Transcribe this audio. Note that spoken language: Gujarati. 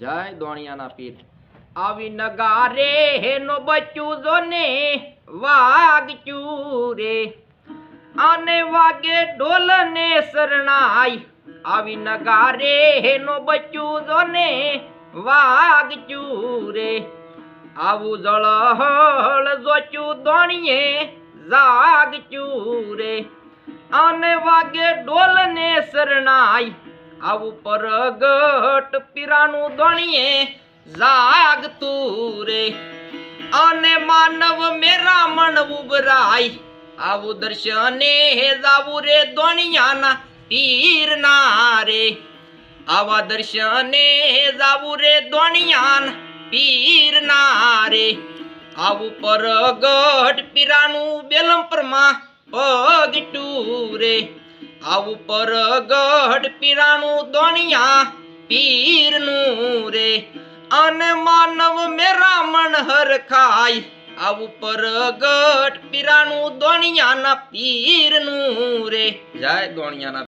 જય દોણિયાના પીર આવી નગારે નો બચ્ચું જોને વાગ ચૂરે આને વાગે ડોલ ને શરણાઈ. આવી નગારે નો બચ્ચું જોને વાગ ચૂરે આવું જળહળ જોચું દોણીએ જાગ ચૂરે આને વાગે ઢોલ ને શરણાઈ. આવું પરગટ પીરાનું દોણીએ જાગતું રે. અને માનવ મેરા મન ઉભરાય, આવું દર્શને જાવું રે દોણિયાના પીરના રે. આવા દર્શને જાવું રે દોણિયાના પીરના રે. આવું પરગટ પીરાનું બેલમપરમાં પગટું રે. આવું ગઢ પીરાનું દોણિયા પીરનું રે. અને માનવ મે રામણ હર ખાય. આ ઉપર ગઢ પીરાનું દોણિયાના પીરનું રે. જાય દોણિયાના